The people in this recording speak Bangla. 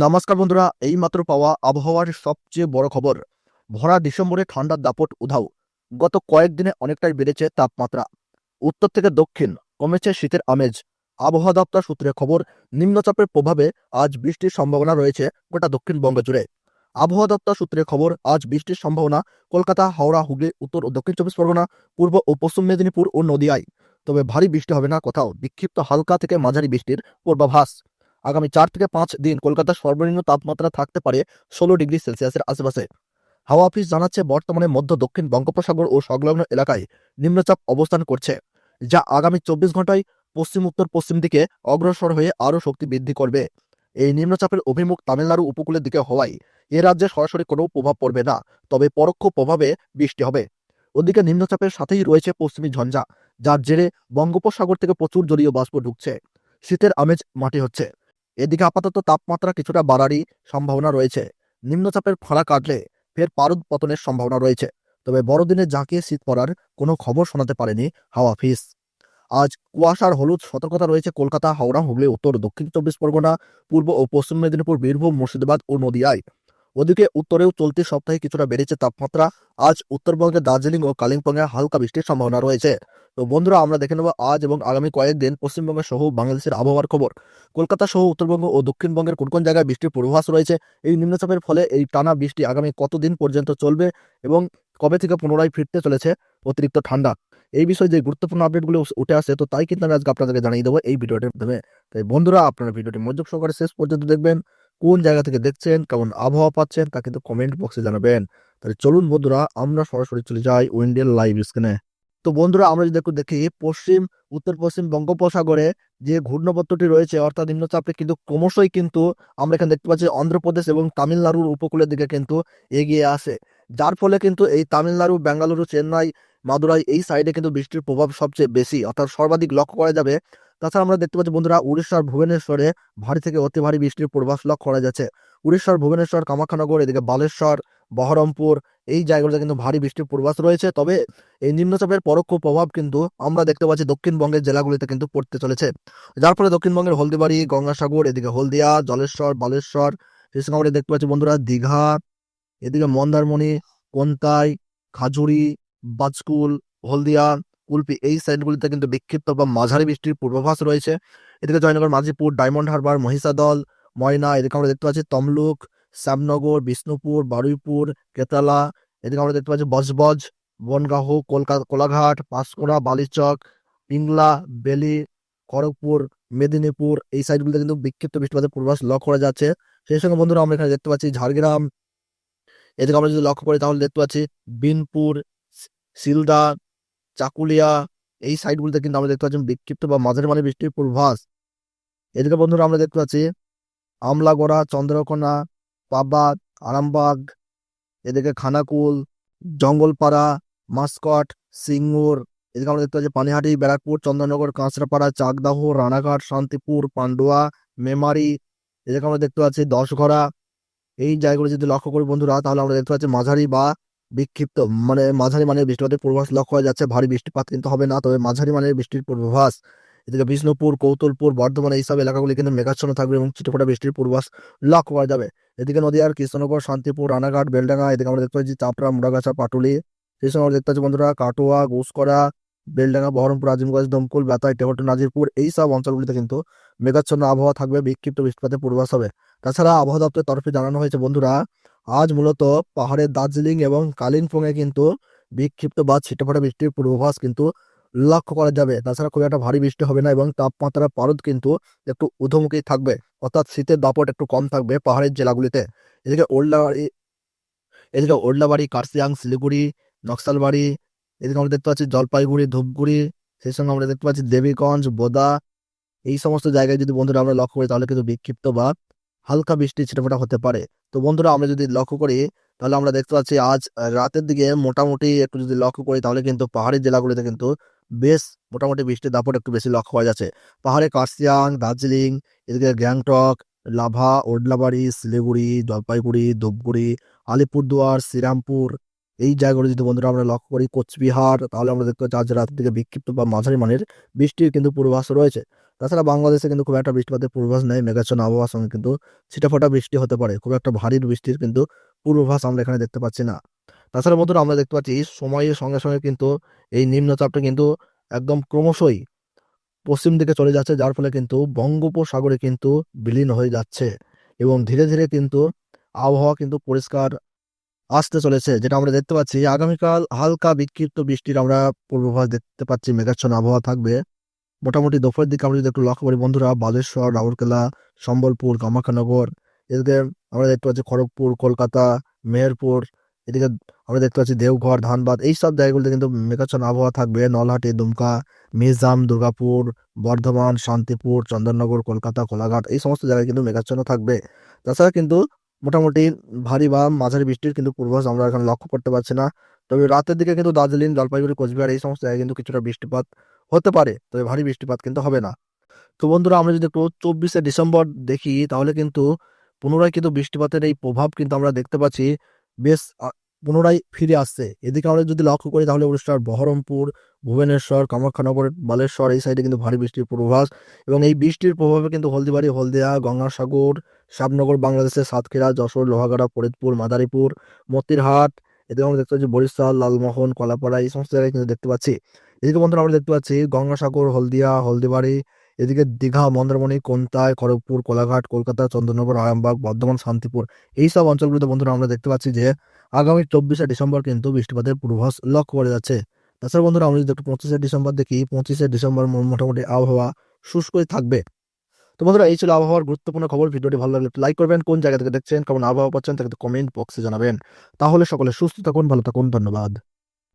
নমস্কার বন্ধুরা, এইমাত্র পাওয়া আবহাওয়ার সবচেয়ে বড় খবর। ভরা ডিসেম্বরে ঠান্ডার দাপট উধাও। গত কয়েকদিনে অনেকটাই বেড়েছে তাপমাত্রা। উত্তর থেকে দক্ষিণ, কমেছে শীতের আমেজ। আবহাওয়া দপ্তর সূত্রে খবর, নিম্নচাপের প্রভাবে আজ বৃষ্টির সম্ভাবনা রয়েছে গোটা দক্ষিণবঙ্গ জুড়ে। আবহাওয়া দপ্তর সূত্রে খবর, আজ বৃষ্টির সম্ভাবনা কলকাতা, হাওড়া, হুগলি, উত্তর ও দক্ষিণ চব্বিশ পরগনা, পূর্ব ও পশ্চিম মেদিনীপুর ও নদিয়ায়। তবে ভারী বৃষ্টি হবে না কোথাও। বিক্ষিপ্ত হালকা থেকে মাঝারি বৃষ্টির পূর্বাভাস। আগামী চার থেকে পাঁচ দিন কলকাতার সর্বনিম্ন তাপমাত্রা থাকতে পারে ষোলো ডিগ্রি সেলসিয়াসের আশেপাশে। হাওয়া অফিস জানাচ্ছে, বর্তমানে মধ্য দক্ষিণ বঙ্গোপসাগর ও সংলগ্ন এলাকায় নিম্নচাপ অবস্থান করছে, যা আগামী চব্বিশ ঘন্টায় পশ্চিম, উত্তর, পশ্চিম দিকে অগ্রসর হয়ে আরও শক্তি বৃদ্ধি করবে। এই নিম্নচাপের অভিমুখ তামিলনাড়ু উপকূলের দিকে হওয়ায় এ রাজ্যে সরাসরি কোনো প্রভাব পড়বে না, তবে পরোক্ষ প্রভাবে বৃষ্টি হবে। ওদিকে নিম্নচাপের সাথেই রয়েছে পশ্চিমী ঝঞ্ঝা, যার জেরে বঙ্গোপসাগর থেকে প্রচুর জলীয় বাষ্প ঢুকছে। শীতের আমেজ মাটি হচ্ছে। এদিকে আপাতত তাপমাত্রা কিছুটা বাড়ারই সম্ভাবনা রয়েছে। নিম্নচাপের ফাড়া কাটলে ফের পারদ পতনের সম্ভাবনা রয়েছে, তবে বড়দিনে জাঁকিয়ে শীত পড়ার কোনো খবর শোনাতে পারেনি হাওয়া ফিস আজ কুয়াশার হলুদ সতর্কতা রয়েছে কলকাতা, হাওড়া, হুগলি, উত্তর, দক্ষিণ চব্বিশ পরগনা, পূর্ব ও পশ্চিম মেদিনীপুর, বীরভূম, মুর্শিদাবাদ ও নদিয়ায়। ওদিকে উত্তরেও চলতি সপ্তাহে কিছুটা বেড়েছে তাপমাত্রা। আজ উত্তরবঙ্গে দার্জিলিং ও কালিম্পংয়ে হালকা বৃষ্টির সম্ভাবনা রয়েছে। তো বন্ধুরা, আমরা দেখে নেব আজ এবং আগামী কয়েকদিন পশ্চিমবঙ্গের সহ বাংলাদেশের আবহাওয়ার খবর। কলকাতা সহ উত্তরবঙ্গ ও দক্ষিণবঙ্গের কোন কোন জায়গায় বৃষ্টির পূর্বাভাস রয়েছে, এই নিম্নচাপের ফলে এই টানা বৃষ্টি আগামী কতদিন পর্যন্ত চলবে এবং কবে থেকে পুনরায় ফিরতে চলেছে অতিরিক্ত ঠান্ডা? এই বিষয়ে যে গুরুত্বপূর্ণ আপডেটগুলো উঠে আসে, তো তাই কিন্তু আমি আজকে আপনাদেরকে জানিয়ে দেবো এই ভিডিওটির মাধ্যমে। তাই বন্ধুরা, আপনারা ভিডিওটি মনোযোগ সহকারে শেষ পর্যন্ত দেখবেন। কোন জায়গা থেকে দেখছেন, কেমন আবহাওয়া পাচ্ছেন, তা কিন্তু কমেন্ট বক্সে জানাবেন। তাহলে চলুন বন্ধুরা, আমরা সরাসরি চলে যাই উইন্ডিয়ান লাইভ স্ক্রিনে তো বন্ধুরা, আমরা যদি একটু দেখি, পশ্চিম উত্তর পশ্চিম বঙ্গোপসাগরে যে ঘূর্ণবর্তটি রয়েছে, অর্থাৎ নিম্নচাপটি কিন্তু ক্রমশই কিন্তু আমরা এখানে দেখতে পাচ্ছি অন্ধ্রপ্রদেশ এবং তামিলনাড়ুর উপকূলের দিকে কিন্তু এগিয়ে আসে। যার ফলে কিন্তু এই তামিলনাড়ু, বেঙ্গালুরু, চেন্নাই মাদুরাই এই সাইডে কিন্তু বৃষ্টির প্রভাব সবচেয়ে বেশি। অর্থাৎ সর্বাধিক লক্ষ্য করা যাবে। তাছাড়া আমরা দেখতে পাচ্ছি বন্ধুরা, উড়িষ্যার ভুবনেশ্বরে ভারী থেকে অতি ভারী বৃষ্টির পূর্বাস লক্ষ্য করা যাচ্ছে। উড়িষ্যার ভুবনেশ্বর, কামাখ্যানগর, এদিকে বালেশ্বর, বহরমপুর এই জায়গাগুলোতে কিন্তু ভারী বৃষ্টির পূর্বাস রয়েছে। তবে এই নিম্নচাপের পরোক্ষ প্রভাব কিন্তু আমরা দেখতে পাচ্ছি দক্ষিণবঙ্গের জেলাগুলিতে কিন্তু পড়তে চলেছে। যার ফলে দক্ষিণবঙ্গের হলদিবাড়ি, গঙ্গাসাগর, এদিকে হলদিয়া, জলেশ্বর, বালেশ্বর সেই দেখতে পাচ্ছি বন্ধুরা, দীঘা, এদিকে মন্দারমণি, কোনতাই, খাজুরি বাজকুল হলদিয়া কুলপি এই সাইডগুলিতে কিন্তু বিক্ষিপ্ত বা মাঝারি বৃষ্টির পূর্বাভাস রয়েছে। এদিকে জয়নগর, মাঝিপুর, ডায়মন্ড হারবার, মহিষাদল, ময়না, এদিকে আমরা দেখতে পাচ্ছি তমলুক, শ্যামনগর, বিষ্ণুপুর, বারুইপুর, কেতালা, এদিকে আমরা দেখতে পাচ্ছি বজবজ বনগাহ কলকাতা কোলাঘাট, পাঁশকুড়া, বালিচক, পিংলা, বেলি, খড়গপুর, মেদিনীপুর এই সাইডগুলিতে কিন্তু বিক্ষিপ্ত বৃষ্টিপাতের পূর্বাভাস লক্ষ্য করা যাচ্ছে। সেই সঙ্গে বন্ধুরা, আমরা এখানে দেখতে পাচ্ছি ঝাড়গ্রাম, এদিকে আমরা যদি লক্ষ্য করি তাহলে দেখতে পাচ্ছি বিনপুর সিলদা চাকুলিয়া, এই সাইডগুলিতে কিন্তু আমরা দেখতে পাচ্ছি বিক্ষিপ্ত বা মাঝারি মানের বৃষ্টির পূর্বাভাস। এদিকে বন্ধুরা আমরা দেখতে পাচ্ছি আমলাগড়া, চন্দ্রকোনা, পাবাদ, আরামবাগ, এদিকে খানাকুল, জঙ্গলপাড়া, মাসকট, সিঙ্গুর, এদিকে আমরা দেখতে পাচ্ছি পানিহাটি, ব্যারাকপুর, চন্দ্রনগর, কাঁচরাপাড়া, চাকদাহ, রানাঘাট, শান্তিপুর, পান্ডুয়া, মেমারি, এদিকে আমরা দেখতে পাচ্ছি দশঘরা। এই জায়গাগুলো যদি লক্ষ্য করি বন্ধুরা তাহলে আমরা দেখতে পাচ্ছি মাঝারি বা বিক্ষিপ্ত মানে মাঝারি মানের বৃষ্টিপাতের পূর্বাভাস লক্ষ্য করা যাচ্ছে। ভারী বৃষ্টিপাত কিন্তু হবে না, তবে মাঝারি মানের বৃষ্টির পূর্বাভাস। এদিকে বিষ্ণুপুর, কৌতলপুর, বর্ধমান এইসব এলাকাগুলি কিন্তু মেঘাচ্ছন্ন থাকবে এবং ছিটেফোঁটা বৃষ্টির পূর্বাভাস লক্ষ্য করা যাবে। এদিকে নদীয়ার কৃষ্ণনগর, শান্তিপুর, রানাঘাট, বেলডাঙ্গা, এদিকে আমরা দেখতে পাচ্ছি চাপড়া, মুড়াগাছা, পাটুলি। সেই সময় আমরা দেখতে পাচ্ছি বন্ধুরা, কাটোয়া ঘুষকরা বেলডাঙ্গা, বহরমপুর আজিমগঞ্জ দমকুল, বেতাই টেহটে নাজিরপুর এই সব অঞ্চলগুলিতে কিন্তু মেঘাচ্ছন্ন আবহাওয়া থাকবে, বিক্ষিপ্ত বৃষ্টিপাতের পূর্বাস হবে। তাছাড়া আবহাওয়া দপ্তরের তরফে জানানো হয়েছে, বন্ধুরা, আজ মূলত পাহাড়ের দার্জিলিং এবং কালিম্পংয়ে কিন্তু বিক্ষিপ্ত বা ছিটেফোঁটা বৃষ্টির পূর্বাভাস কিন্তু লক্ষ্য করা যাবে। তাছাড়া খুব একটা ভারী বৃষ্টি হবে না এবং তাপমাত্রার পারদ কিন্তু একটু ঊর্ধ্বমুখী থাকবে, অর্থাৎ শীতের দাপট একটু কম থাকবে পাহাড়ের জেলাগুলিতে। এদিকে ওল্ডাবাড়ি এদিকে ওল্ডাবাড়ি কার্সিয়াং শিলিগুড়ি, নকশালবাড়ি এদিকে আমরা দেখতে পাচ্ছি জলপাইগুড়ি, ধূপগুড়ি, সেই সঙ্গে আমরা দেখতে পাচ্ছি দেবীগঞ্জ, বোদা, এই সমস্ত জায়গায় যদি বন্ধুরা আমরা লক্ষ্য করি তাহলে কিন্তু বিক্ষিপ্ত বা হালকা বৃষ্টি ছিটেফোঁটা হতে পারে। তো বন্ধুরা আমরা যদি লক্ষ্য করি তাহলে আমরা দেখতে পাচ্ছি আজ রাতের দিকে মোটামুটি একটু যদি লক্ষ্য করি তাহলে কিন্তু পাহাড়ি জেলাগুলিতে কিন্তু বেশ মোটামুটি বৃষ্টির দাপট একটু বেশি লক্ষ্য করা যাচ্ছে। পাহাড়ে কার্সিয়াং, দার্জিলিং, এদিকে গ্যাংটক, লাভা, ওডলাবাড়ি, শিলিগুড়ি, জলপাইগুড়ি, ধূপগুড়ি, আলিপুরদুয়ার, শ্রীরামপুর এই জায়গাগুলো যদি বন্ধুরা আমরা লক্ষ্য করি, কোচবিহার, তাহলে আমরা দেখতে পাচ্ছি আজ রাতের দিকে বিক্ষিপ্ত বা মাঝারি মানের বৃষ্টির কিন্তু পূর্বাভাস রয়েছে। তাছাড়া বাংলাদেশে কিন্তু খুব একটা বৃষ্টিপাতের পূর্বাভাস নেই, মেঘাচ্ছন্ন আবহাওয়ার সঙ্গে কিন্তু ছিটাফোটা বৃষ্টি হতে পারে। খুব একটা ভারী বৃষ্টির কিন্তু পূর্বাভাস আমরা এখানে দেখতে পাচ্ছি না। তাছাড়া বন্ধুরা আমরা দেখতে পাচ্ছি সময়ের সঙ্গে সঙ্গে কিন্তু এই নিম্নচাপটা কিন্তু একদম ক্রমশই পশ্চিম দিকে চলে যাচ্ছে, যার ফলে কিন্তু বঙ্গোপসাগরে কিন্তু বিলীন হয়ে যাচ্ছে। এবং ধীরে ধীরে কিন্তু আবহাওয়া কিন্তু পরিষ্কার আসতে চলেছে, যেটা আমরা দেখতে পাচ্ছি আগামীকাল হালকা বিক্ষিপ্ত বৃষ্টির আমরা পূর্বাভাস দেখতে পাচ্ছি। মেঘাচ্ছন্ন আবহাওয়া থাকবে। মোটামুটি দুপুরের দিকে আমরা যদি একটু লক্ষ্য করি বন্ধুরা, বালেশ্বর, রাউরকেলা, সম্বলপুর কামাখ্যানগর এদিকে আমরা দেখতে পাচ্ছি খড়গপুর, কলকাতা, মেহেরপুর, এদিকে আমরা দেখতে পাচ্ছি দেওঘর, ধানবাদ, এই সব জায়গাগুলোতে কিন্তু মেঘাচ্ছন্ন আবহাওয়া থাকবে। নলহাটি, দুমকা মিরজাম দুর্গাপুর, বর্ধমান, শান্তিপুর, চন্দননগর, কলকাতা, কোলাঘাট, এই সমস্ত জায়গায় কিন্তু মেঘাচ্ছন্ন থাকবে। তাছাড়া কিন্তু মোটামুটি ভারী বা মাঝারি বৃষ্টির কিন্তু পূর্বাভাস আমরা এখন লক্ষ্য করতে পারছি না। তবে রাতের দিকে কিন্তু দার্জিলিং, জলপাইগুড়ি, কোচবিহার এই সমস্ত জায়গায় কিন্তু কিছুটা বৃষ্টিপাত হতে পারে, তবে ভারী বৃষ্টিপাত কিন্তু হবে না। তো বন্ধুরা, আমরা যদি একটু চব্বিশে ডিসেম্বর দেখি, তাহলে কিন্তু পুনরায় কিন্তু বৃষ্টিপাতের এই প্রভাব কিন্তু আমরা দেখতে পাচ্ছি। বেশ পুনরায় ফিরে আসছে। এদিকে আমরা যদি লক্ষ্য করি তাহলে উড়িষ্যার বহরমপুর, ভুবনেশ্বর, কামাখ্যানগর, বালেশ্বর এই সাইডে কিন্তু ভারী বৃষ্টির পূর্বাভাস এবং এই বৃষ্টির প্রভাবে কিন্তু হলদিবাড়ি, হলদিয়া, গঙ্গাসাগর শ্যামনগর বাংলাদেশের সাতক্ষীরা, যশোর, লোহাগাড়া, ফরিদপুর, মাদারীপুর, মতিরহাট, এদিকে আমরা দেখতে পাচ্ছি বরিশাল, লালমোহন, কলাপাড়া এই সমস্ত জায়গায় কিন্তু দেখতে পাচ্ছি। এদিকে বন্ধুরা আমরা দেখতে পাচ্ছি গঙ্গাসাগর, হলদিয়া, হলদিবাড়ি, এদিকে দীঘা, মন্দারমণি কোন্তায় খড়গপুর, কোলাঘাট, কলকাতা, চন্দ্রনগর, আরামবাগ, বর্ধমান, শান্তিপুর। এই সব অঞ্চলগুলোতে বন্ধুরা আমরা দেখতে পাচ্ছি যে আগামী চব্বিশে ডিসেম্বর কিন্তু বৃষ্টিপাতের পূর্বাভাস লক্ষ্য করা যাচ্ছে। তাছাড়া বন্ধুরা, আমরা যদি একটু পঁচিশে ডিসেম্বর দেখি, পঁচিশে ডিসেম্বর মোটামুটি আবহাওয়া শুষ্কই থাকবে। তো বন্ধুরা, এই ছিল আবহাওয়ার গুরুত্বপূর্ণ খবর। ভিডিওটি ভালো লাগলে লাইক করবেন, কোন জায়গা থেকে দেখছেন, কেমন আবহাওয়া পাচ্ছেন, তাকে কমেন্ট বক্সে জানাবেন। তাহলে সকলে সুস্থ থাকুন, ভালো থাকুন, ধন্যবাদ।